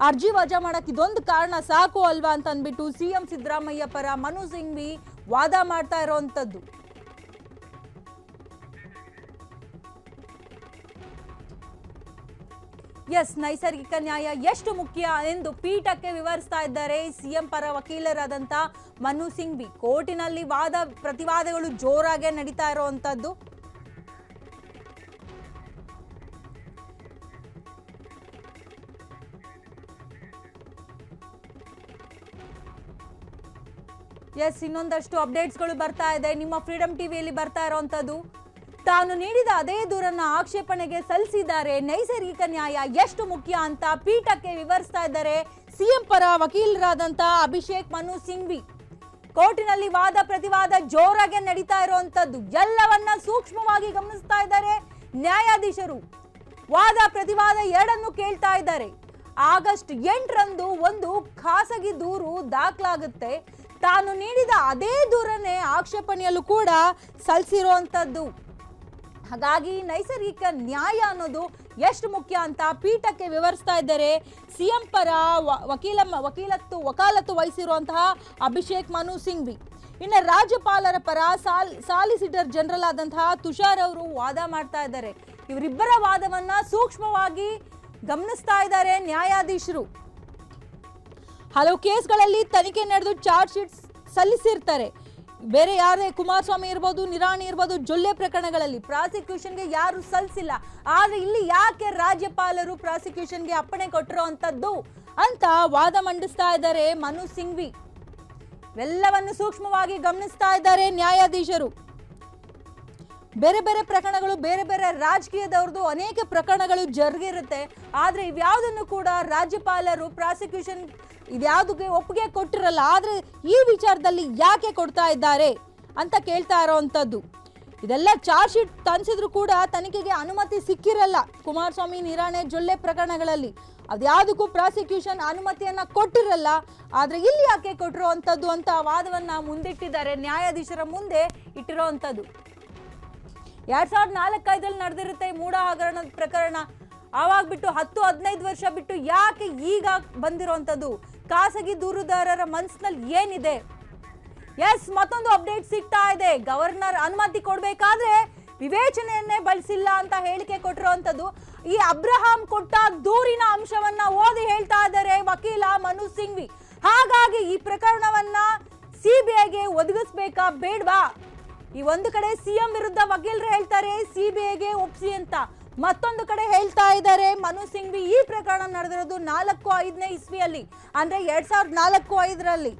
ಅರ್ಜಿ ವಜಾ ಮಾಡಕ್ ಇದೊಂದು ಕಾರಣ ಸಾಕು ಅಲ್ವಾ ಅಂತ ಅಂದ್ಬಿಟ್ಟು ಸಿಎಂ ಸಿದ್ದರಾಮಯ್ಯ ಪರ ಮನು ಸಿಂಘ್ವಿ ವಾದ ಮಾಡ್ತಾ ಇರೋವಂಥದ್ದು ಎಸ್ ನೈಸರ್ಗಿಕ ನ್ಯಾಯ ಎಷ್ಟು ಮುಖ್ಯ ಎಂದು ಪೀಠಕ್ಕೆ ವಿವರಿಸ್ತಾ ಇದ್ದಾರೆ ಸಿಎಂ ಪರ ವಕೀಲರಾದಂಥ ಮನು ಸಿಂಘ್ವಿ. ಕೋರ್ಟಿನಲ್ಲಿ ವಾದ ಪ್ರತಿವಾದಗಳು ಜೋರಾಗೆ ನಡೀತಾ ಇರುವಂತದ್ದು ಎಸ್ ಇನ್ನೊಂದಷ್ಟು ಅಪ್ಡೇಟ್ಸ್ಗಳು ಬರ್ತಾ ಇದೆ. ನಿಮ್ಮ ಫ್ರೀಡಮ್ ಟಿವಿಯಲ್ಲಿ ಬರ್ತಾ ಇರೋವಂಥದ್ದು ತಾನು ನೀಡಿದ ಅದೇ ದೂರನ್ನ ಆಕ್ಷೇಪಣೆಗೆ ಸಲ್ಲಿಸಿದ್ದಾರೆ. ನೈಸರ್ಗಿಕ ನ್ಯಾಯ ಎಷ್ಟು ಮುಖ್ಯ ಅಂತ ಪೀಠಕ್ಕೆ ವಿವರಿಸ್ತಾ ಇದ್ದಾರೆ ಸಿಎಂ ಪರ ವಕೀಲರಾದಂತ ಅಭಿಷೇಕ್ ಮನು ಸಿಂಘ್ವಿ. ಕೋರ್ಟಿನಲ್ಲಿ ವಾದ ಪ್ರತಿವಾದ ಜೋರಾಗಿ ನಡೀತಾ ಇರುವಂತದ್ದು ಎಲ್ಲವನ್ನ ಸೂಕ್ಷ್ಮವಾಗಿ ಗಮನಿಸ್ತಾ ಇದ್ದಾರೆ ನ್ಯಾಯಾಧೀಶರು. ವಾದ ಪ್ರತಿವಾದ ಎರಡನ್ನು ಕೇಳ್ತಾ ಇದ್ದಾರೆ. ಆಗಸ್ಟ್ ಎಂಟರಂದು ಒಂದು ಖಾಸಗಿ ದೂರು ದಾಖಲಾಗುತ್ತೆ. ತಾನು ನೀಡಿದ ಅದೇ ದೂರನ್ನೇ ಆಕ್ಷೇಪಣೆಯಲ್ಲೂ ಕೂಡ ಸಲ್ಲಿಸಿರುವಂಥದ್ದು ಹಾಗಾಗಿ ನೈಸರ್ಗಿಕ ನ್ಯಾಯ ಅನ್ನೋದು ಎಷ್ಟು ಮುಖ್ಯ ಅಂತ ಪೀಠಕ್ಕೆ ವಿವರಿಸ್ತಾ ಇದ್ದಾರೆ. ಸಿಎಂ ಪರ ವಕೀಲ, ವಕೀಲತ್ತು, ವಕಾಲತ್ತು ವಹಿಸಿರುವಂತಹ ಅಭಿಷೇಕ್ ಮನು ಸಿಂಘ್ವಿ. ಇನ್ನು ರಾಜ್ಯಪಾಲರ ಪರ ಸಾಲ್, ಸಾಲಿಸಿಟರ್ ಜನರಲ್ ಆದಂತಹ ತುಷಾರ್ ಅವರು ವಾದ ಮಾಡ್ತಾ ಇದ್ದಾರೆ. ಇವರಿಬ್ಬರ ವಾದವನ್ನ ಸೂಕ್ಷ್ಮವಾಗಿ ಗಮನಿಸ್ತಾ ಇದ್ದಾರೆ ನ್ಯಾಯಾಧೀಶರು. ಹಲವು ಕೇಸ್ಗಳಲ್ಲಿ ತನಿಖೆ ನಡೆದು ಚಾರ್ಜ್ ಶೀಟ್ ಸಲ್ಲಿಸಿರ್ತಾರೆ. ಬೇರೆ ಯಾರೇ, ಕುಮಾರಸ್ವಾಮಿ ಇರ್ಬೋದು, ನಿರಾಣಿ ಇರ್ಬೋದು, ಜೊಲ್ಲೆ ಪ್ರಕರಣಗಳಲ್ಲಿ ಪ್ರಾಸಿಕ್ಯೂಷನ್ಗೆ ಯಾರು ಸಲ್ಲಿಸಿಲ್ಲ. ಆದ್ರೆ ಇಲ್ಲಿ ಯಾಕೆ ರಾಜ್ಯಪಾಲರು ಪ್ರಾಸಿಕ್ಯೂಷನ್ಗೆ ಅಪ್ಪಣೆ ಕೊಟ್ಟರೋ ಅಂತದ್ದು? ಅಂತ ವಾದ ಮಂಡಿಸ್ತಾ ಇದ್ದಾರೆ ಮನು ಸಿಂಘ್ವಿ. ಎಲ್ಲವನ್ನು ಸೂಕ್ಷ್ಮವಾಗಿ ಗಮನಿಸ್ತಾ ಇದ್ದಾರೆ ನ್ಯಾಯಾಧೀಶರು. ಬೇರೆ ಬೇರೆ ಪ್ರಕರಣಗಳು, ಬೇರೆ ಬೇರೆ ರಾಜಕೀಯದವ್ರದ್ದು ಅನೇಕ ಪ್ರಕರಣಗಳು ಜರುಗಿರುತ್ತೆ. ಆದರೆ ಇವ್ಯಾವುದನ್ನು ಕೂಡ ರಾಜ್ಯಪಾಲರು, ಪ್ರಾಸಿಕ್ಯೂಷನ್ ಇದ್ಯಾವುದಕ್ಕೆ ಒಪ್ಪಿಗೆ ಕೊಟ್ಟಿರಲ್ಲ, ಆದರೆ ಈ ವಿಚಾರದಲ್ಲಿ ಯಾಕೆ ಕೊಡ್ತಾ ಇದ್ದಾರೆ ಅಂತ ಕೇಳ್ತಾ ಇರೋವಂಥದ್ದು ಇದೆಲ್ಲ ಚಾರ್ಜ್ ಶೀಟ್ ತನಿಸಿದ್ರು ಕೂಡ ತನಿಖೆಗೆ ಅನುಮತಿ ಸಿಕ್ಕಿರಲ್ಲ ಕುಮಾರಸ್ವಾಮಿ, ನಿರಾಣೆ, ಜೊಲ್ಲೆ ಪ್ರಕರಣಗಳಲ್ಲಿ. ಅದ್ಯಾವುದಕ್ಕೂ ಪ್ರಾಸಿಕ್ಯೂಷನ್ ಅನುಮತಿಯನ್ನ ಕೊಟ್ಟಿರಲ್ಲ, ಆದ್ರೆ ಇಲ್ಲಿ ಯಾಕೆ ಕೊಟ್ಟಿರೋ ಅಂಥದ್ದು ಅಂತ ವಾದವನ್ನ ಮುಂದಿಟ್ಟಿದ್ದಾರೆ, ನ್ಯಾಯಾಧೀಶರ ಮುಂದೆ ಇಟ್ಟಿರೋವಂಥದ್ದು ಎರಡ್ ಸಾವಿರದ ನಾಲ್ಕೈದಲ್ಲಿ ನಡೆದಿರುತ್ತೆ ಈ ಹಗರಣದ ಪ್ರಕರಣ. ಆವಾಗ ಬಿಟ್ಟು ಹತ್ತು, ಹದಿನೈದು ವರ್ಷ ಬಿಟ್ಟು ಯಾಕೆ ಈಗ ಬಂದಿರೋವಂಥದ್ದು ಖಾಸಗಿ ದೂರುದಾರರ ಮನಸ್ಸಿನಲ್ಲಿ ಏನಿದೆ? ಎಸ್, ಮತ್ತೊಂದು ಅಪ್ಡೇಟ್ ಸಿಗ್ತಾ ಇದೆ. ಗವರ್ನರ್ ಅನುಮತಿ ಕೊಡಬೇಕಾದ್ರೆ ವಿವೇಚನೆಯನ್ನೇ ಬಳಸಿಲ್ಲ ಅಂತ ಹೇಳಿಕೆ ಕೊಟ್ಟಿರುವಂತದ್ದು ಈ ಅಬ್ರಹಾಂ ಕೊಟ್ಟ ದೂರಿನ ಅಂಶವನ್ನ ಓದಿ ಹೇಳ್ತಾ ಇದ್ದಾರೆ ವಕೀಲ ಮನು ಸಿಂಘ್ವಿ. ಹಾಗಾಗಿ ಈ ಪ್ರಕರಣವನ್ನ ಸಿಬಿಐಗೆ ಒದಗಿಸ್ಬೇಕಾ ಬೇಡ್ವಾ? ಈ ಒಂದು ಕಡೆ ಸಿಎಂ ವಿರುದ್ಧ ವಕೀಲರು ಹೇಳ್ತಾರೆ, ಸಿಬಿಐಗೆ ಒಪ್ಸಿ ಅಂತ. ಮತ್ತೊಂದು ಕಡೆ ಹೇಳ್ತಾ ಇದ್ದಾರೆ, ಮನು ಸಿಂಘ್ವಿ ಈ ಪ್ರಕರಣ ನಡೆದಿರೋದು ನಾಲ್ಕು ಐದನೇ ಇಸ್ವಿಯಲ್ಲಿ. ಅಂದ್ರೆ ಎರಡ್ ಸಾವಿರದ ನಾಲ್ಕು ಐದರಲ್ಲಿ.